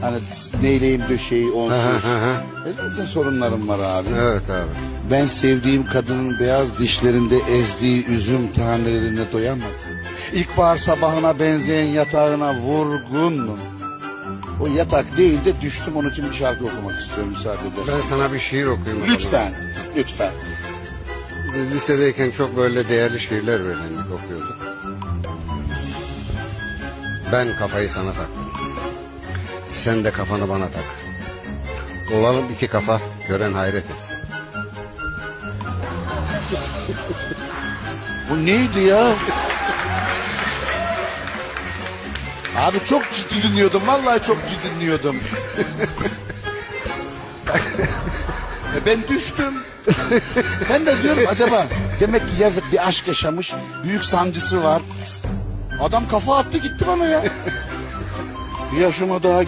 Hani neyleyim döşeği onsuz. e zaten sorunlarım var abi. Evet abi. Ben sevdiğim kadının beyaz dişlerinde ezdiği üzüm tanelerine doyamadım. İlkbahar sabahına benzeyen yatağına vurgunum. O yatak deyince düştüm onun için bir şarkı okumak istiyorum müsaade edersen. Ben sana bir şiir okuyayım. o zaman. Lütfen, lütfen. Biz lisedeyken çok böyle değerli şiirler öğrendik, okuyorduk. Ben kafayı sana taktım. Sen de kafanı bana tak. Olalım iki kafa, gören hayret etsin. Bu neydi ya? Abi çok ciddi dinliyordum. Vallahi çok ciddi dinliyordum. e ben düştüm. Ben de diyorum acaba demek ki yazık bir aşk yaşamış. Büyük sancısı var. Adam kafa attı gitti bana ya. Bir yaşıma daha